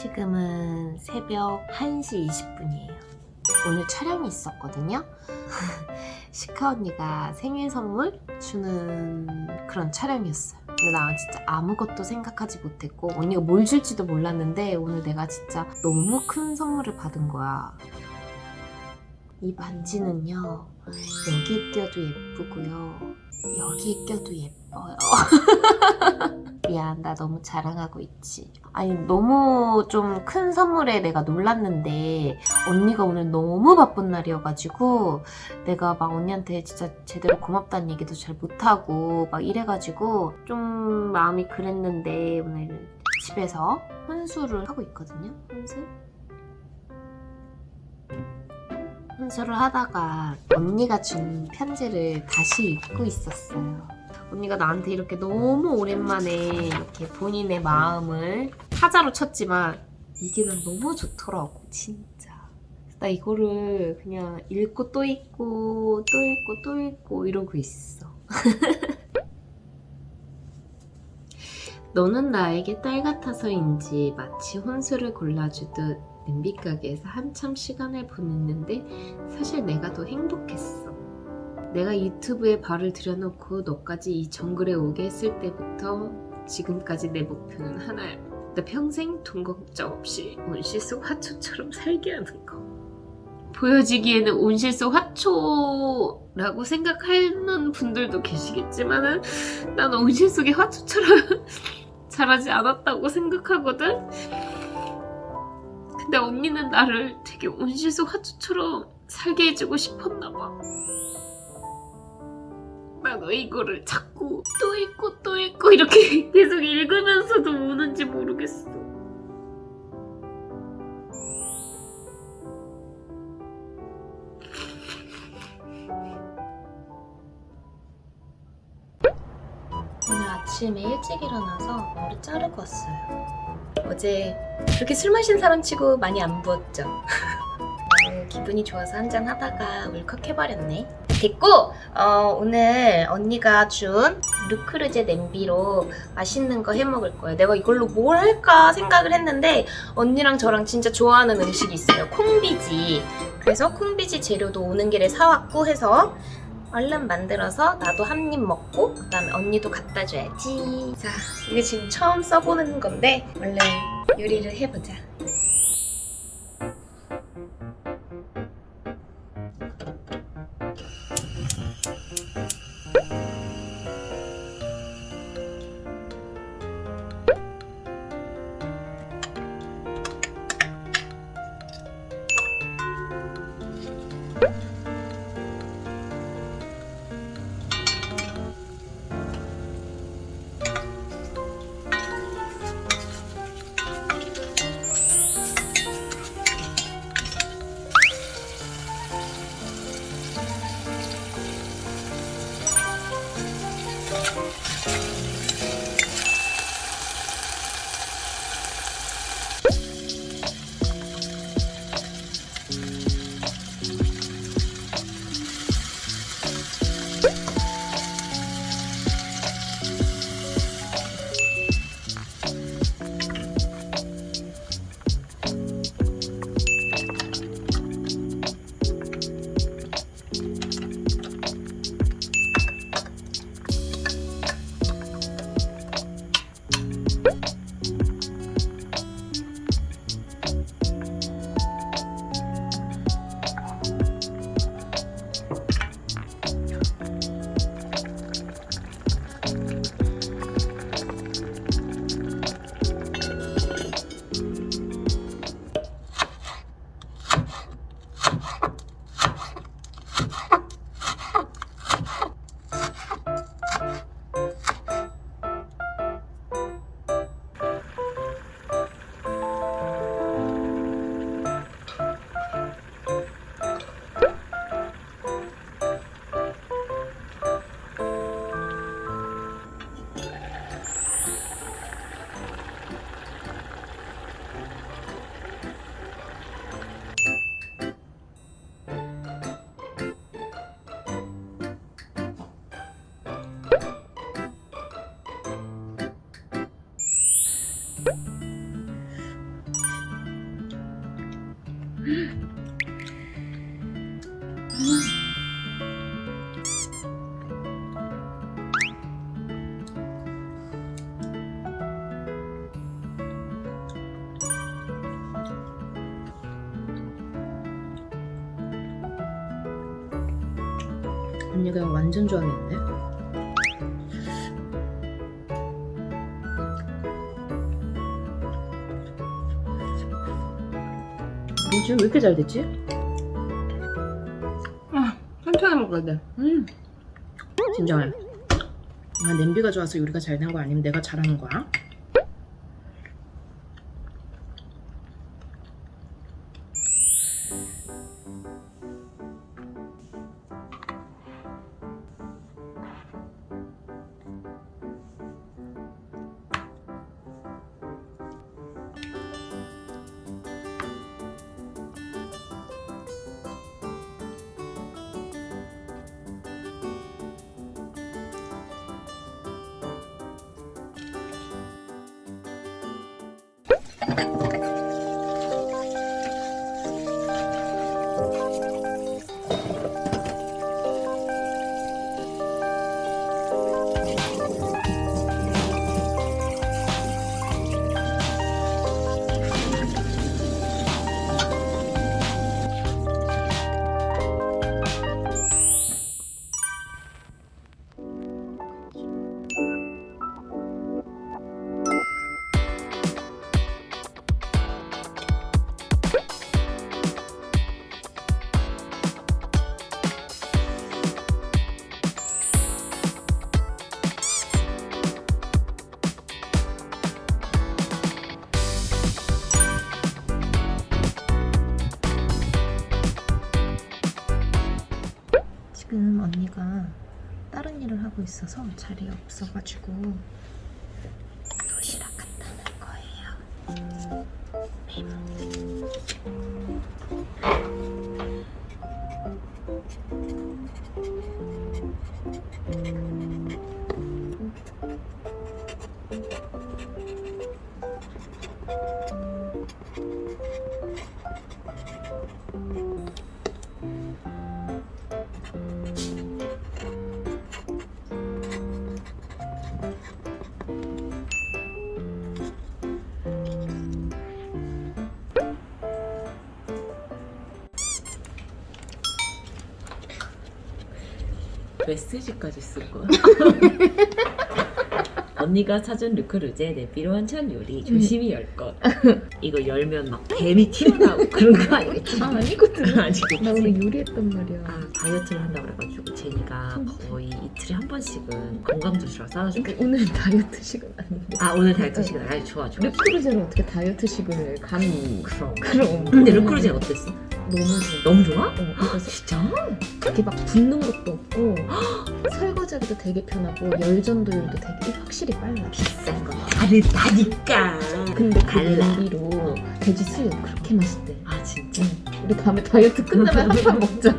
지금은 새벽 1시 20분이에요. 오늘 촬영이 있었거든요. 시카 언니가 생일 선물 주는 그런 촬영이었어요. 근데 나 진짜 아무것도 생각하지 못했고 언니가 뭘 줄지도 몰랐는데 오늘 내가 진짜 너무 큰 선물을 받은 거야. 이 반지는요. 여기에 껴도 예쁘고요. 여기에 껴도 예뻐요. 미안, 나 너무 자랑하고 있지. 아니, 너무 좀 큰 선물에 내가 놀랐는데, 언니가 오늘 너무 바쁜 날이어가지고, 내가 막 언니한테 진짜 제대로 고맙다는 얘기도 잘 못하고, 막 이래가지고, 좀 마음이 그랬는데, 오늘 집에서 혼수를 하고 있거든요. 혼수? 혼수를 하다가 언니가 준 편지를 다시 읽고 있었어요. 언니가 나한테 이렇게 너무 오랜만에 이렇게 본인의 마음을 타자로 쳤지만 이게 난 너무 좋더라고 진짜 나 이거를 그냥 읽고 또 읽고 또 읽고 또 읽고 이러고 있어 너는 나에게 딸 같아서인지 마치 혼수를 골라주듯 냄비 가게에서 한참 시간을 보냈는데 사실 내가 더 행복했어. 내가 유튜브에 발을 들여놓고 너까지 이 정글에 오게 했을 때부터 지금까지 내 목표는 하나야. 나 평생 돈 걱정 없이 온실 속 화초처럼 살게 하는 거. 보여지기에는 온실 속 화초라고 생각하는 분들도 계시겠지만은 난 온실 속의 화초처럼 자라지 않았다고 생각하거든. 근데 언니는 나를 되게 온실 속 화초처럼 살게 해주고 싶었나 봐. 난왜 이거를 자꾸 또 읽고 또 읽고 이렇게 계속 읽으면서도 우는지 모르겠어. 오늘 아침에 일찍 일어나서 머리 자르고 왔어요. 어제 그렇게 술 마신 사람 치고 많이 안 부었죠. 오늘 기분이 좋아서 한잔 하다가 울컥해버렸네. 됐고 어, 오늘 언니가 준 루크르제 냄비로 맛있는 거 해 먹을 거예요. 내가 이걸로 뭘 할까 생각을 했는데 언니랑 저랑 진짜 좋아하는 음식이 있어요. 콩비지. 그래서 콩비지 재료도 오는 길에 사왔고 해서 얼른 만들어서 나도 한 입 먹고 그다음에 언니도 갖다 줘야지. 자, 이게 지금 처음 써보는 건데 얼른 요리를 해보자. 언니가 이거 완전 좋아하겠는데? 뭐지? 왜 이렇게 잘 됐지? 아, 천천히 먹어야 돼. 음. 진정해. 아, 냄비가 좋아서 요리가 잘 된 거 아니면 내가 잘하는 거야? 지금 언니가 다른 일을 하고 있어서 자리에 없어가지고 메시지까지 쓸 거야. 언니가 찾은 르크루제 내비로 한찬 요리 조심히 열 것. 이거 열면 막 뱀이 튀어나오고 그런 거 아니겠지? 아 아니거든. 아니겠지? 나 오늘 요리했단 말이야. 아, 다이어트를 한다고 그래가지고 제니가 거의 이틀에 한 번씩은 건강 도시락 근데 오늘 다이어트식은 아닌데. 아 오늘 다이어트 시간 아주 좋아 좋아 르크루제는 어떻게 다이어트식을 감히? 그럼 그럼. 근데 르크루제 어땠어? 너무 좋아. 너무 좋아? 어, 이거 진짜? 그렇게 막 붓는 것도 없고 설거지하기도 되게 편하고 열 전도율도 되게 확실히 빨라. 비싼 거 다르다니까 근데 그 달라. 냄비로 돼지 수육 그렇게 맛있대. 아 진짜? 우리 다음에 다이어트 끝나면 한 판 먹자.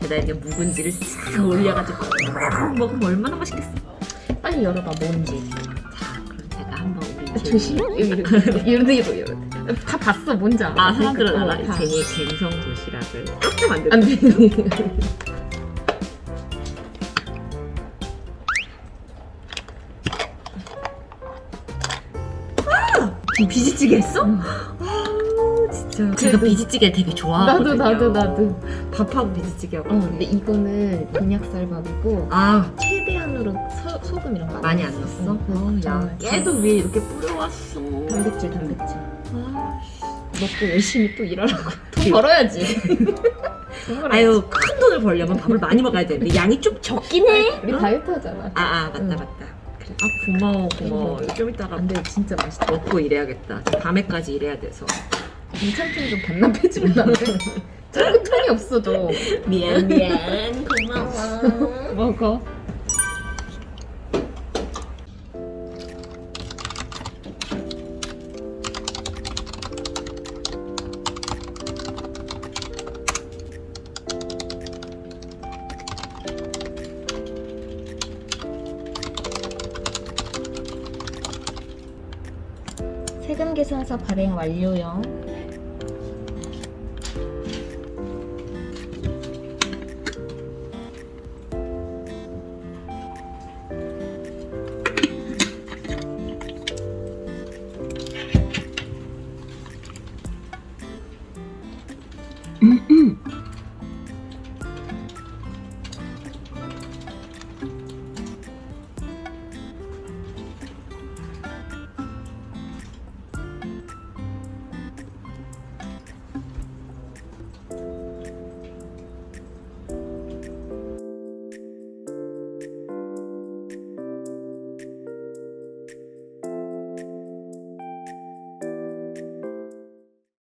게다가 묵은지를 싹 올려가지고 먹으면 얼마나 맛있겠어 빨리 열어봐 뭔지. 자 그럼 제가 한번 우리 조심. 이렇게 이러고 이러고. 다 봤어 뭔지 알아. 아 사람들은 어, 알아 다. 제니의 갬성 도시락을 조금 만들어 안 돼. 지금 비지찌개 했어? 응. 아 진짜 제가 비지찌개 되게 나도 좋아하거든요 나도 나도. 밥하고 비지찌개하고 어 근데 이거는 곤약쌀밥이고 아 최대한으로 소, 소금 이런 거 많이 안 넣었어. 넣었어? 어, 야 정말 깨도 위에 이렇게 뿌려왔어 단백질 단백질. 아, 먹고 열심히 또 일하라고. 돈 벌어야지. 돈 벌어야지. 아유 큰 돈을 벌려면 밥을 많이 먹어야 되는데 양이 좀 적긴 해 우리 다이어트 하잖아. 아, 아 맞다 응. 맞다 그래. 아 고마워 고마워 응. 좀 이따가 근데 진짜 맛있다. 먹고 일해야겠다 저 밤에까지 일해야 돼서 인천통 좀 반납해주면 안 돼? 통이 없어 도 미안 미안 고마워 먹어. 계산서 발행 완료요.